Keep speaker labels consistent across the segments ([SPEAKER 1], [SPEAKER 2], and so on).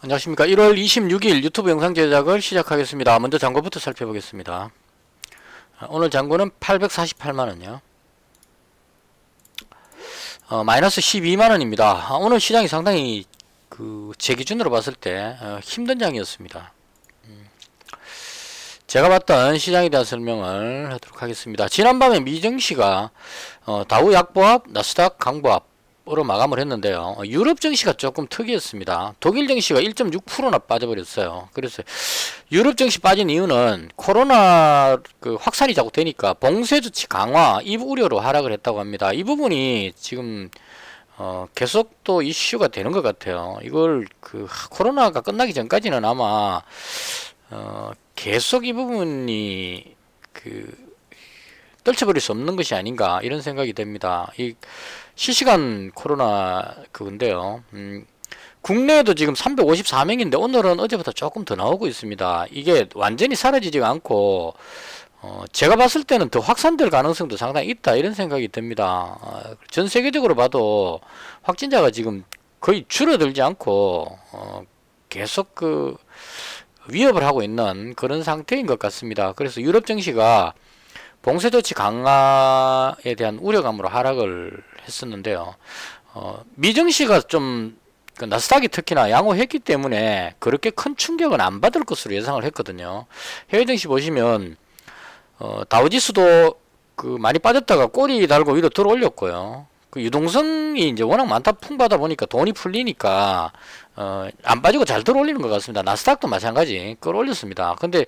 [SPEAKER 1] 안녕하십니까. 1월 26일 유튜브 영상 제작을 시작하겠습니다. 먼저 잔고부터 살펴보겠습니다. 아, 오늘 잔고는 848만원이요. 어, 마이너스 12만원입니다. 아, 오늘 시장이 상당히 그, 제 기준으로 봤을 때, 어, 힘든 장이었습니다. 음. 제가 봤던 시장에 대한 설명을 하도록 하겠습니다. 지난밤에 미정시가, 어, 다우 약보합, 나스닥 강보합, 으로 마감을 했는데요. 어, 유럽 증시가 조금 특이했습니다. 독일 증시가 1.6%나 빠져버렸어요. 그래서 유럽 증시 빠진 이유는 코로나 그 확산이 자꾸 되니까 봉쇄 조치 강화 이 우려로 하락을 했다고 합니다. 이 부분이 지금 어 계속 또 이슈가 되는 것 같아요. 이걸 그 코로나가 끝나기 전까지는 아마 어 계속 이 부분이 그 떨쳐버릴 수 없는 것이 아닌가 이런 생각이 됩니다. 이 실시간 코로나 그건데요. 음, 국내에도 지금 354명인데 오늘은 어제보다 조금 더 나오고 있습니다. 이게 완전히 사라지지 않고 어, 제가 봤을 때는 더 확산될 가능성도 상당히 있다 이런 생각이 듭니다. 어, 전 세계적으로 봐도 확진자가 지금 거의 줄어들지 않고 어, 계속 그 위협을 하고 있는 그런 상태인 것 같습니다. 그래서 유럽 증시가 봉쇄 조치 강화에 대한 우려감으로 하락을 했었는데요. 어, 미증시가 좀 그 나스닥이 특히나 양호했기 때문에 그렇게 큰 충격은 안 받을 것으로 예상을 했거든요. 해외 증시 보시면 어, 다우지수도 그 많이 빠졌다가 꼬리 달고 위로 들어올렸고요. 그 유동성이 이제 워낙 많다 풍부하다 보니까 돈이 풀리니까 어, 안 빠지고 잘 들어올리는 것 같습니다. 나스닥도 마찬가지 끌어올렸습니다. 근데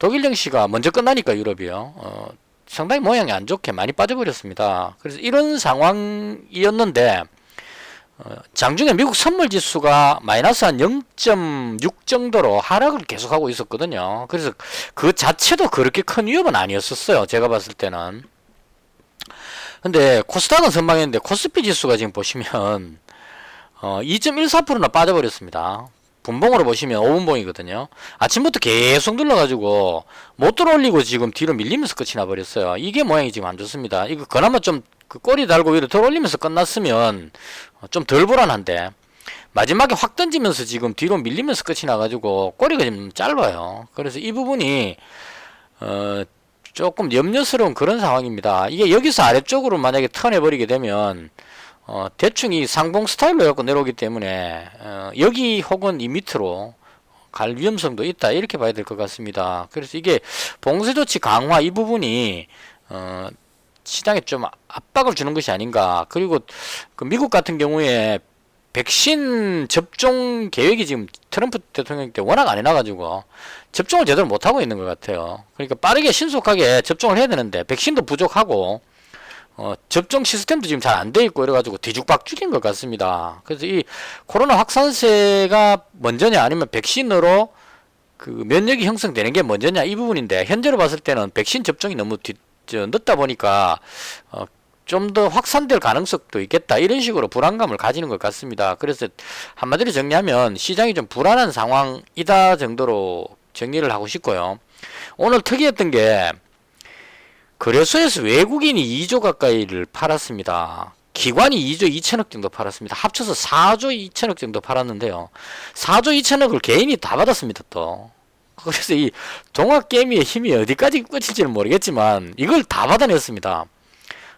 [SPEAKER 1] 독일 증시가 먼저 끝나니까 유럽이요. 어, 상당히 모양이 안 좋게 많이 빠져버렸습니다. 그래서 이런 상황이었는데 어, 장중에 미국 선물 지수가 마이너스 한 0.6 정도로 하락을 계속하고 있었거든요. 그래서 그 자체도 그렇게 큰 위협은 아니었었어요. 제가 봤을 때는. 근데 코스닥은 선방했는데 코스피 지수가 지금 보시면 어, 2.14%나 빠져버렸습니다. 분봉으로 보시면 5분봉이거든요. 아침부터 계속 눌러가지고 못 들어올리고 지금 뒤로 밀리면서 끝이 나버렸어요. 이게 모양이 지금 안 좋습니다. 이거 그나마 좀 그 꼬리 달고 위로 들어올리면서 끝났으면 좀 덜 불안한데 마지막에 확 던지면서 지금 뒤로 밀리면서 끝이 나가지고 꼬리가 좀 짧아요. 그래서 이 부분이 어 조금 염려스러운 그런 상황입니다. 이게 여기서 아래쪽으로 만약에 턴해버리게 되면 어, 대충 이 상봉 스타일로 해갖고 내려오기 때문에 어, 여기 혹은 이 밑으로 갈 위험성도 있다 이렇게 봐야 될 것 같습니다. 그래서 이게 봉쇄 조치 강화 이 부분이 어, 시장에 좀 압박을 주는 것이 아닌가. 그리고 그 미국 같은 경우에 백신 접종 계획이 지금 트럼프 대통령 때 워낙 안 해놔가지고 접종을 제대로 못 하고 있는 것 같아요. 그러니까 빠르게 신속하게 접종을 해야 되는데 백신도 부족하고 어, 접종 시스템도 지금 잘 안 돼 있고 이래가지고 뒤죽박죽인 것 같습니다. 그래서 이 코로나 확산세가 먼저냐 아니면 백신으로 그 면역이 형성되는 게 먼저냐 이 부분인데 현재로 봤을 때는 백신 접종이 너무 뒤, 저, 늦다 보니까 어, 좀 더 확산될 가능성도 있겠다 이런 식으로 불안감을 가지는 것 같습니다. 그래서 한마디로 정리하면 시장이 좀 불안한 상황이다 정도로 정리를 하고 싶고요. 오늘 특이했던 게 거래소에서 외국인이 2조 가까이를 팔았습니다. 기관이 2조 2천억 정도 팔았습니다. 합쳐서 4조 2천억 정도 팔았는데요. 4조 2천억을 개인이 다 받았습니다, 또. 그래서 이 종합게임의 힘이 어디까지 끝일지는 모르겠지만 이걸 다 받아냈습니다.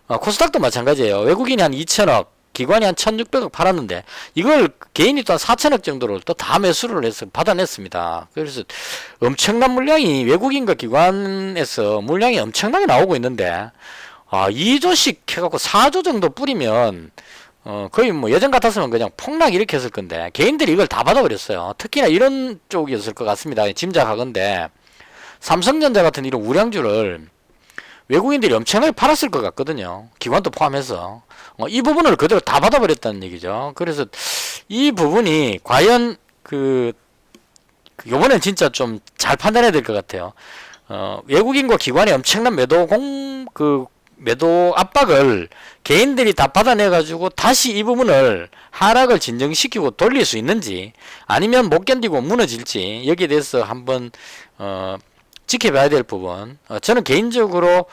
[SPEAKER 1] 어, 코스닥도 마찬가지예요. 외국인이 한 2천억, 기관이 한 1,600억 팔았는데 이걸 개인이 또 한 4천억 정도를 또 다 매수를 해서 받아냈습니다. 그래서 엄청난 물량이 외국인과 기관에서 물량이 엄청나게 나오고 있는데 아, 2조씩 해갖고 4조 정도 뿌리면 어, 거의 뭐 예전 같았으면 그냥 폭락 일으켰을 건데 개인들이 이걸 다 받아버렸어요. 특히나 이런 쪽이었을 것 같습니다. 짐작하건데 삼성전자 같은 이런 우량주를 외국인들이 엄청나게 팔았을 것 같거든요. 기관도 포함해서. 어, 이 부분을 그대로 다 받아버렸다는 얘기죠. 그래서 이 부분이 과연 그, 그 요번엔 진짜 좀 잘 판단해야 될 것 같아요. 어, 외국인과 기관의 엄청난 매도 공, 그, 매도 압박을 개인들이 다 받아내가지고 다시 이 부분을 하락을 진정시키고 돌릴 수 있는지 아니면 못 견디고 무너질지 여기에 대해서 한번, 어, 지켜봐야 될 부분. 어, 저는 개인적으로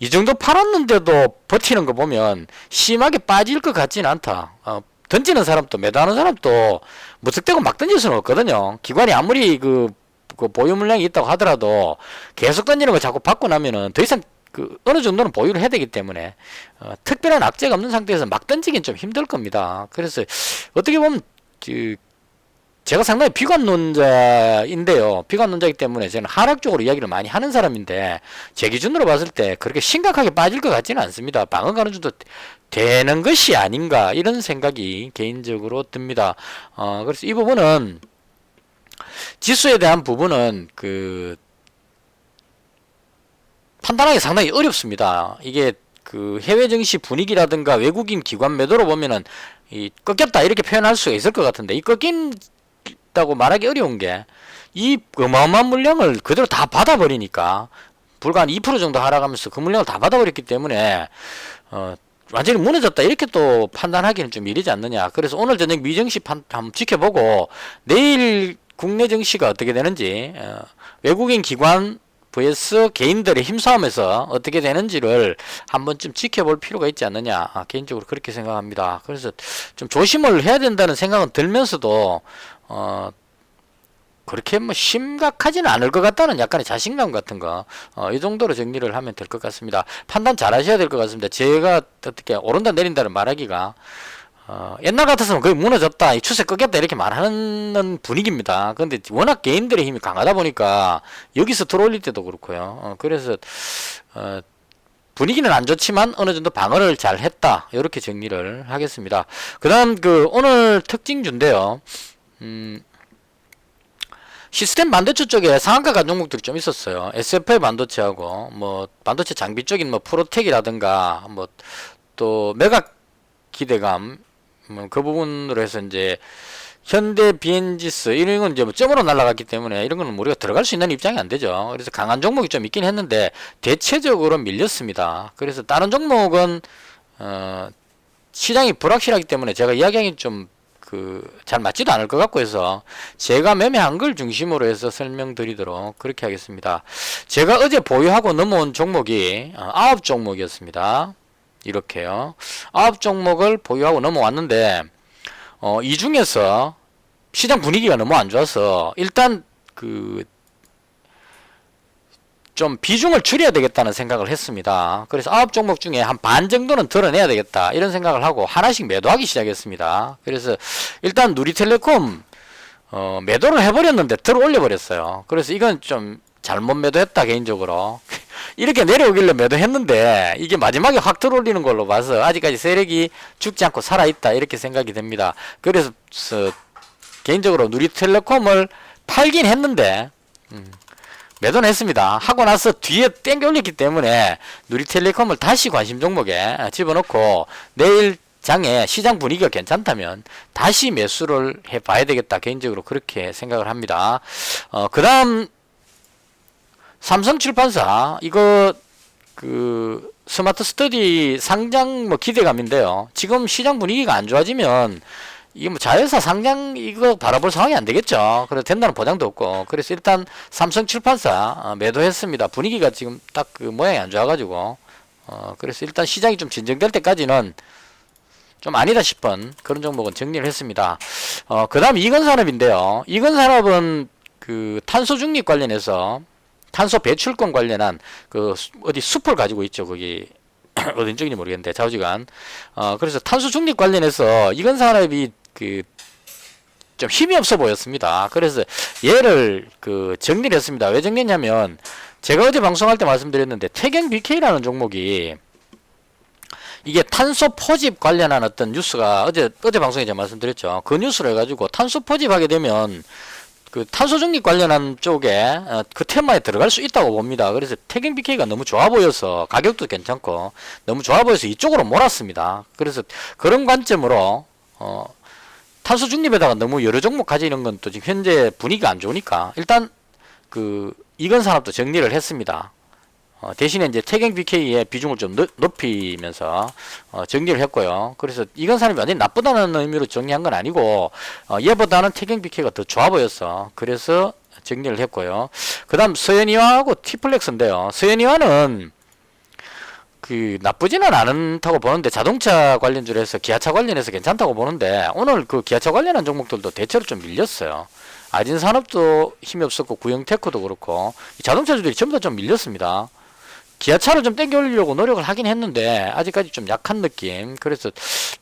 [SPEAKER 1] 이 정도 팔았는데도 버티는 거 보면 심하게 빠질 것 같지는 않다. 어, 던지는 사람도 매도하는 사람도 무턱대고 막 던질 수는 없거든요. 기관이 아무리 그, 그 보유 물량이 있다고 하더라도 계속 던지는 걸 자꾸 받고 나면은 더 이상 그 어느 정도는 보유를 해야 되기 때문에 어, 특별한 악재가 없는 상태에서 막 던지긴 좀 힘들 겁니다. 그래서 어떻게 보면 그 제가 상당히 비관론자인데요. 비관론자이기 때문에 저는 하락 쪽으로 이야기를 많이 하는 사람인데 제 기준으로 봤을 때 그렇게 심각하게 빠질 것 같지는 않습니다. 방어 가는 정도 되는 것이 아닌가 이런 생각이 개인적으로 듭니다. 어, 그래서 이 부분은 지수에 대한 부분은 그 판단하기 상당히 어렵습니다. 이게 그 해외 증시 분위기라든가 외국인 기관 매도로 보면은 이 꺾였다 이렇게 표현할 수가 있을 것 같은데 이 꺾인 다고 말하기 어려운 게 이 어마어마한 물량을 그대로 다 받아버리니까 불과 한 2% 정도 하락하면서 그 물량을 다 받아버렸기 때문에 어 완전히 무너졌다. 이렇게 또 판단하기는 좀 이르지 않느냐. 그래서 오늘 저녁 미증시 판, 한번 지켜보고 내일 국내 증시가 어떻게 되는지 어, 외국인 기관 vs 개인들의 힘싸움에서 어떻게 되는지를 한 번쯤 지켜볼 필요가 있지 않느냐. 아, 개인적으로 그렇게 생각합니다. 그래서 좀 조심을 해야 된다는 생각은 들면서도 어 그렇게 뭐 심각하지는 않을 것 같다는 약간의 자신감 같은 거, 어, 이 정도로 정리를 하면 될 것 같습니다. 판단 잘 하셔야 될 것 같습니다. 제가 어떻게 오른다 내린다를 말하기가, 어, 옛날 같았으면 거의 무너졌다, 이 추세 꺾였다, 이렇게 말하는 분위기입니다. 근데 워낙 개인들의 힘이 강하다 보니까, 여기서 들어올릴 때도 그렇고요. 어, 그래서, 어, 분위기는 안 좋지만 어느 정도 방어를 잘 했다. 이렇게 정리를 하겠습니다. 그 다음 그 오늘 특징주인데요. 음, 시스템 반도체 쪽에 상한가 간 종목들이 좀 있었어요. SFI 반도체하고 뭐 반도체 장비 쪽인 뭐 프로텍이라든가 뭐 또 매각 기대감 뭐 그 부분으로 해서 이제 현대 비엔지스 이런 건 이제 뭐 점으로 날아갔기 때문에 이런 거는 우리가 들어갈 수 있는 입장이 안 되죠. 그래서 강한 종목이 좀 있긴 했는데 대체적으로 밀렸습니다. 그래서 다른 종목은 어 시장이 불확실하기 때문에 제가 이야기하기 좀 그 잘 맞지도 않을 것 같고 해서 제가 매매한 걸 중심으로 해서 설명드리도록 그렇게 하겠습니다. 제가 어제 보유하고 넘어온 종목이 어, 아홉 종목이었습니다. 이렇게요. 아홉 종목을 보유하고 넘어왔는데 어, 이 중에서 시장 분위기가 너무 안 좋아서 일단 그 좀 비중을 줄여야 되겠다는 생각을 했습니다. 그래서 아홉 종목 중에 한 반 정도는 드러내야 되겠다 이런 생각을 하고 하나씩 매도하기 시작했습니다. 그래서 일단 누리텔레콤 어, 매도를 해버렸는데 들어 올려 버렸어요. 그래서 이건 좀 잘못 매도했다 개인적으로 이렇게 내려오길래 매도했는데 이게 마지막에 확 들어올리는 걸로 봐서 아직까지 세력이 죽지 않고 살아있다 이렇게 생각이 됩니다. 그래서 서, 개인적으로 누리텔레콤을 팔긴 했는데 음, 매도는 했습니다. 하고 나서 뒤에 땡겨 올렸기 때문에 누리텔레콤을 다시 관심 종목에 집어넣고 내일 장에 시장 분위기가 괜찮다면 다시 매수를 해 봐야 되겠다. 개인적으로 그렇게 생각을 합니다. 어, 그 다음 삼성 출판사 이거 그 스마트 스터디 상장 뭐 기대감인데요. 지금 시장 분위기가 안 좋아지면 이게 뭐 자회사 상장 이거 바라볼 상황이 안 되겠죠. 그래서 된다는 보장도 없고. 그래서 일단 삼성 출판사 어, 매도했습니다. 분위기가 지금 딱 그 모양이 안 좋아가지고. 어, 그래서 일단 시장이 좀 진정될 때까지는 좀 아니다 싶은 그런 종목은 정리를 했습니다. 어, 그 다음 이건산업인데요. 이건산업은 그 탄소 중립 관련해서 탄소 배출권 관련한 그 수- 어디 숲을 가지고 있죠. 거기 어딘 쪽인지 모르겠는데 좌우지간. 어, 그래서 탄소 중립 관련해서 이건 산업이 그 좀 힘이 없어 보였습니다. 그래서 얘를 그 정리를 했습니다. 왜 정리했냐면 제가 어제 방송할 때 말씀드렸는데 태경 BK라는 종목이 이게 탄소 포집 관련한 어떤 뉴스가 어제 어제 방송에 제가 말씀드렸죠. 그 뉴스를 해가지고 탄소 포집하게 되면 그 탄소 중립 관련한 쪽에 어, 그 테마에 들어갈 수 있다고 봅니다. 그래서 태경 BK가 너무 좋아 보여서 가격도 괜찮고 너무 좋아 보여서 이쪽으로 몰았습니다. 그래서 그런 관점으로 어, 탄소 중립에다가 너무 여러 종목 가지는 건 또 지금 현재 분위기가 안 좋으니까 일단 그 이건 산업도 정리를 했습니다. 어, 대신에 이제 태경 BK의 비중을 좀 높, 높이면서 어, 정리를 했고요. 그래서 이건 산업이 완전히 나쁘다는 의미로 정리한 건 아니고 어, 얘보다는 태경 BK가 더 좋아 보였어. 그래서 정리를 했고요. 그 다음 서현이와하고 티플렉스인데요. 서현이와는 그 나쁘지는 않다고 보는데 자동차 관련주로 해서 기아차 관련해서 괜찮다고 보는데 오늘 그 기아차 관련한 종목들도 대체로 좀 밀렸어요. 아진 산업도 힘이 없었고 구형테크도 그렇고 이 자동차주들이 전부 다 좀 밀렸습니다. 기아차를 좀 땡겨 올리려고 노력을 하긴 했는데 아직까지 좀 약한 느낌. 그래서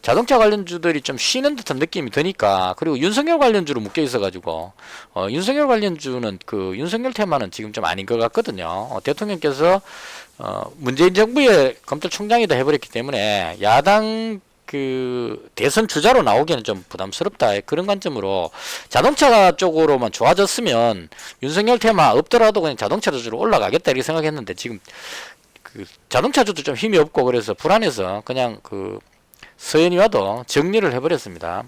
[SPEAKER 1] 자동차 관련주들이 좀 쉬는 듯한 느낌이 드니까 그리고 윤석열 관련주로 묶여 있어 가지고 어, 윤석열 관련주는 그 윤석열 테마는 지금 좀 아닌 것 같거든요. 어, 대통령께서 어, 문재인 정부의 검찰총장이다 해버렸기 때문에 야당 그 대선 주자로 나오기에는 좀 부담스럽다 그런 관점으로 자동차 쪽으로만 좋아졌으면 윤석열 테마 없더라도 그냥 자동차 주로 올라가겠다 이렇게 생각했는데 지금 그 자동차 주도 좀 힘이 없고 그래서 불안해서 그냥 그 서현이 와도 정리를 해버렸습니다.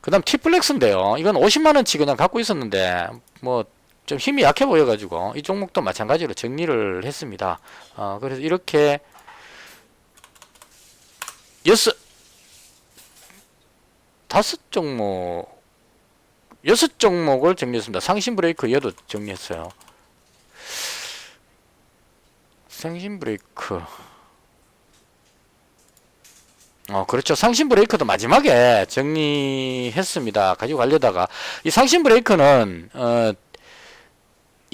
[SPEAKER 1] 그 다음 티플렉스인데요. 이건 50만원치 그냥 갖고 있었는데 뭐 좀 힘이 약해 보여가지고 이 종목도 마찬가지로 정리를 했습니다. 어, 그래서 이렇게 여섯 다섯 종목 여섯 종목을 정리했습니다. 상신 브레이크 얘도 정리했어요. 상신 브레이크 어 그렇죠. 상신 브레이크도 마지막에 정리했습니다. 가지고 가려다가 이 상신 브레이크는 어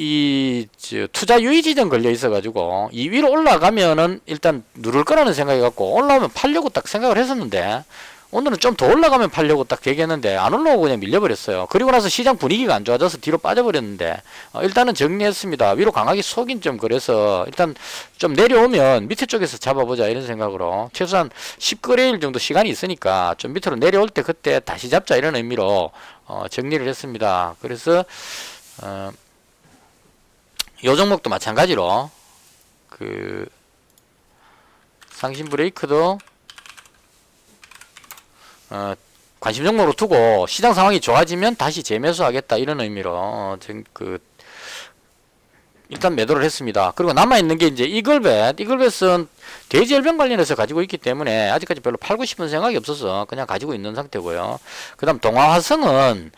[SPEAKER 1] 이 투자 유의 지점 걸려 있어 가지고 이 위로 올라가면은 일단 누를 거라는 생각이 갖고 올라오면 팔려고 딱 생각을 했었는데 오늘은 좀 더 올라가면 팔려고 딱 얘기했는데 안 올라오고 그냥 밀려버렸어요. 그리고 나서 시장 분위기가 안 좋아져서 뒤로 빠져버렸는데 어, 일단은 정리했습니다. 위로 강하게 속인 좀 그래서 일단 좀 내려오면 밑에 쪽에서 잡아보자 이런 생각으로 최소한 10거래일 정도 시간이 있으니까 좀 밑으로 내려올 때 그때 다시 잡자 이런 의미로 어, 정리를 했습니다. 그래서 어, 요 종목도 마찬가지로 그 상신 브레이크도 어, 관심 종목으로 두고 시장 상황이 좋아지면 다시 재매수하겠다 이런 의미로 어, 그 일단 매도를 했습니다. 그리고 남아 있는 게 이제 이글벳, 이글벳은 돼지열병 관련해서 가지고 있기 때문에 아직까지 별로 팔고 싶은 생각이 없어서 그냥 가지고 있는 상태고요. 그 다음 동화화성은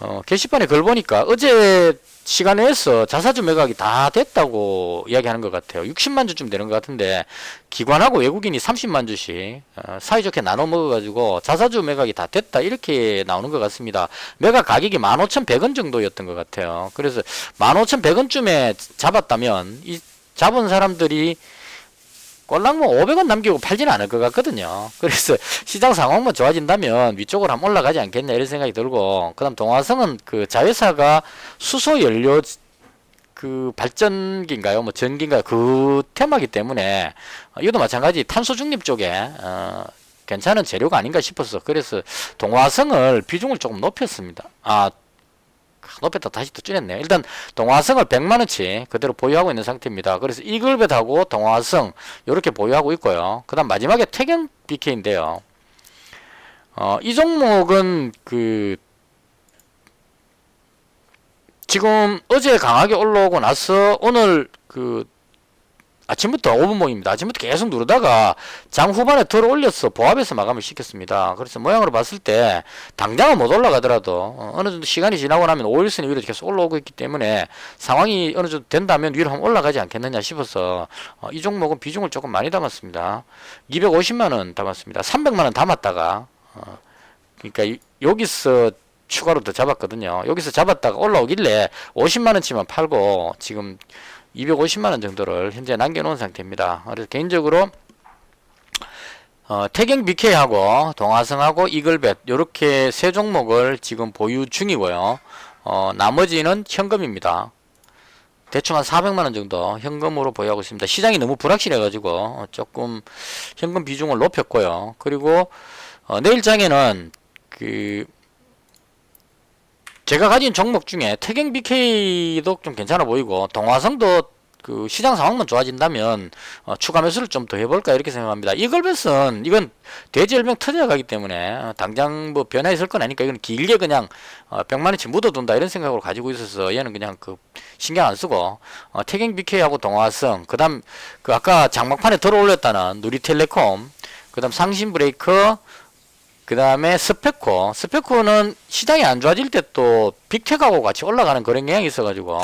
[SPEAKER 1] 어, 게시판에 글 보니까 어제 시간에서 자사주 매각이 다 됐다고 이야기하는 것 같아요. 60만 주쯤 되는 것 같은데 기관하고 외국인이 30만 주씩 어, 사이좋게 나눠 먹어가지고 자사주 매각이 다 됐다 이렇게 나오는 것 같습니다. 매각 가격이 15,100원 정도였던 것 같아요. 그래서 15,100원쯤에 잡았다면 이 잡은 사람들이 꼴랑 뭐 500원 남기고 팔지는 않을 것 같거든요. 그래서 시장 상황만 좋아진다면 위쪽으로 한번 올라가지 않겠냐 이런 생각이 들고 그다음 동화성은 그 자회사가 수소 연료 그 발전기인가요? 뭐 전기인가요? 그 테마기 때문에 이것도 마찬가지 탄소 중립 쪽에 어 괜찮은 재료가 아닌가 싶어서 그래서 동화성을 비중을 조금 높였습니다. 아 높였다 다시 또 줄였네요. 일단 동화성을 100만원치 그대로 보유하고 있는 상태입니다. 그래서 이글벳하고 동화성 이렇게 보유하고 있고요. 그 다음 마지막에 태경 BK인데요. 어, 이 종목은 그 지금 어제 강하게 올라오고 나서 오늘 그 아침부터 5분봉입니다. 아침부터 계속 누르다가 장 후반에 들어 올려서 보합에서 마감을 시켰습니다. 그래서 모양으로 봤을 때 당장은 못 올라가더라도 어, 어느 정도 시간이 지나고 나면 5일선이 위로 계속 올라오고 있기 때문에 상황이 어느 정도 된다면 위로 한번 올라가지 않겠느냐 싶어서 어, 이 종목은 비중을 조금 많이 담았습니다. 250만원 담았습니다. 300만원 담았다가 어, 그러니까 여기서 추가로 더 잡았거든요. 여기서 잡았다가 올라오길래 50만원치만 팔고 지금 250만원 정도를 현재 남겨놓은 상태입니다. 그래서 개인적으로 어, 태경 BK하고 동화성하고 이글벳 이렇게 세 종목을 지금 보유 중이고요. 어, 나머지는 현금입니다. 대충 한 400만원 정도 현금으로 보유하고 있습니다. 시장이 너무 불확실해가지고 조금 현금 비중을 높였고요. 그리고 어, 내일장에는 그 제가 가진 종목 중에 태경 BK도 좀 괜찮아 보이고 동화성도 그 시장 상황만 좋아진다면 어, 추가 매수를 좀 더 해볼까 이렇게 생각합니다. 이걸벳은 이건 대지열병 터져 가기 때문에 어, 당장 뭐 변화 있을 건 아니까 이건 길게 그냥 어, 100만원치 묻어둔다 이런 생각으로 가지고 있어서 얘는 그냥 그 신경 안 쓰고 어, 태경 BK하고 동화성 그다음 그 아까 장막판에 들어올렸다는 누리텔레콤 그다음 상신 브레이크 그 다음에 스페코. 스페코는 시장이 안 좋아질 때 또 빅텍하고 같이 올라가는 그런 경향이 있어가지고,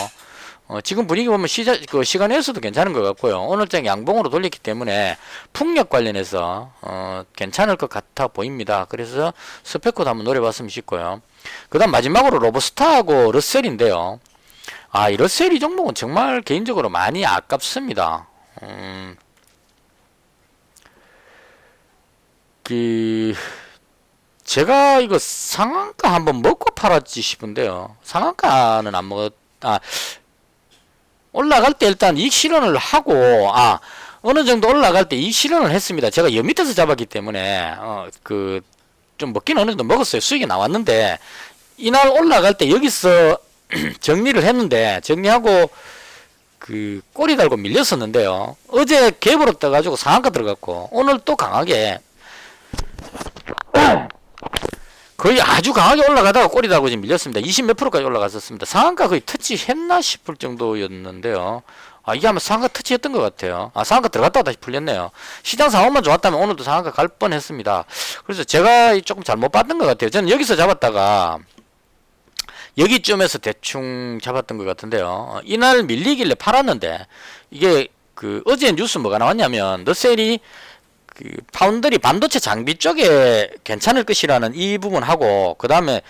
[SPEAKER 1] 어, 지금 분위기 보면 시자, 그 시간에서도 괜찮은 것 같고요. 오늘장 양봉으로 돌렸기 때문에 풍력 관련해서 어, 괜찮을 것 같아 보입니다. 그래서 스펙코도 한번 노려봤으면 싶고요. 그 다음 마지막으로 로버스타하고 러셀인데요. 아, 이 러셀 이 종목은 정말 개인적으로 많이 아깝습니다. 음, 그, 제가 이거 상한가 한번 먹고 팔았지 싶은데요. 상한가는 안 먹었, 아, 올라갈 때 일단 이익 실현을 하고, 아, 어느 정도 올라갈 때 이익 실현을 했습니다. 제가 여 밑에서 잡았기 때문에, 어, 그, 좀 먹긴 어느 정도 먹었어요. 수익이 나왔는데, 이날 올라갈 때 여기서 정리를 했는데, 정리하고, 그, 꼬리 달고 밀렸었는데요. 어제 갭으로 떠가지고 상한가 들어갔고, 오늘 또 강하게, 거의 아주 강하게 올라가다가 꼬리 달고 지금 밀렸습니다. 20 몇 프로까지 올라갔었습니다. 상한가 거의 터치했나 싶을 정도였는데요. 아, 이게 아마 상한가 터치했던 것 같아요. 아, 상한가 들어갔다가 다시 풀렸네요. 시장 상황만 좋았다면 오늘도 상한가 갈 뻔했습니다. 그래서 제가 조금 잘못 봤던 것 같아요. 저는 여기서 잡았다가 여기쯤에서 대충 잡았던 것 같은데요. 어, 이날 밀리길래 팔았는데 이게 그 어제 뉴스 뭐가 나왔냐면 너셀이 그 파운드리 반도체 장비 쪽에 괜찮을 것이라는 이 부분하고 그 다음에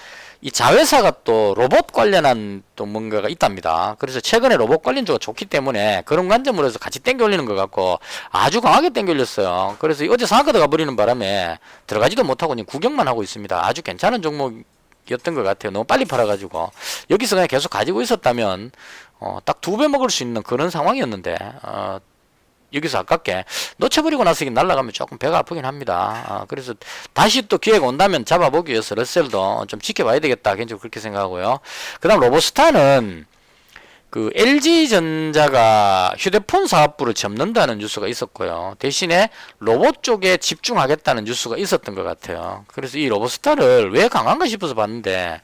[SPEAKER 1] 이 자회사가 또 로봇 관련한 또 뭔가가 있답니다. 그래서 최근에 로봇 관련주가 좋기 때문에 그런 관점으로 해서 같이 땡겨 올리는 것 같고 아주 강하게 땡겨 올렸어요. 그래서 어제 상한가 가버리는 바람에 들어가지도 못하고 그냥 구경만 하고 있습니다. 아주 괜찮은 종목이었던 것 같아요. 너무 빨리 팔아가지고 여기서 그냥 계속 가지고 있었다면 어, 딱 두 배 먹을 수 있는 그런 상황이었는데 어, 여기서 아깝게 놓쳐버리고 나서 이게 날아가면 조금 배가 아프긴 합니다. 아, 그래서 다시 또 기회가 온다면 잡아보기 위해서 러셀도 좀 지켜봐야 되겠다. 개인적으로 그렇게 생각하고요. 그 다음 로보스타는 그 LG전자가 휴대폰 사업부를 접는다는 뉴스가 있었고요. 대신에 로봇 쪽에 집중하겠다는 뉴스가 있었던 것 같아요. 그래서 이 로보스타를 왜 강한가 싶어서 봤는데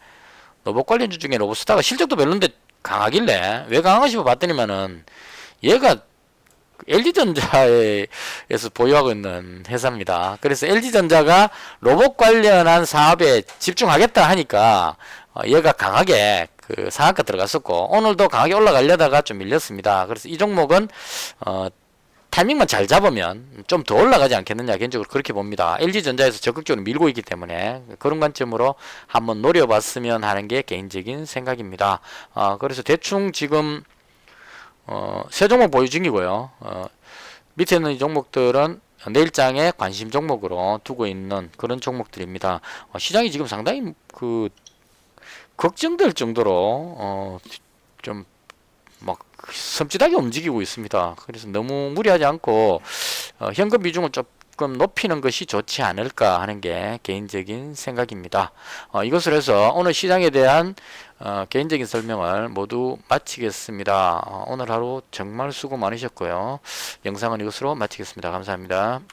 [SPEAKER 1] 로봇 관련주 중에 로보스타가 실적도 별론데 강하길래 왜 강한가 싶어 봤더니만은 얘가 LG전자에서 보유하고 있는 회사입니다. 그래서 LG전자가 로봇 관련한 사업에 집중하겠다 하니까 어, 얘가 강하게 그 상한가 들어갔었고 오늘도 강하게 올라가려다가 좀 밀렸습니다. 그래서 이 종목은 어, 타이밍만 잘 잡으면 좀 더 올라가지 않겠느냐 개인적으로 그렇게 봅니다. LG전자에서 적극적으로 밀고 있기 때문에 그런 관점으로 한번 노려봤으면 하는 게 개인적인 생각입니다. 어, 그래서 대충 지금 어, 세 종목 보유 중이고요. 어, 밑에 있는 이 종목들은 내일장에 관심 종목으로 두고 있는 그런 종목들입니다. 어, 시장이 지금 상당히 그 걱정될 정도로 어, 좀 막 섬찟하게 움직이고 있습니다. 그래서 너무 무리하지 않고 어, 현금 비중을 조금 높이는 것이 좋지 않을까 하는 게 개인적인 생각입니다. 어, 이것을 해서 오늘 시장에 대한 어, 개인적인 설명을 모두 마치겠습니다. 어, 오늘 하루 정말 수고 많으셨고요. 영상은 이것으로 마치겠습니다. 감사합니다.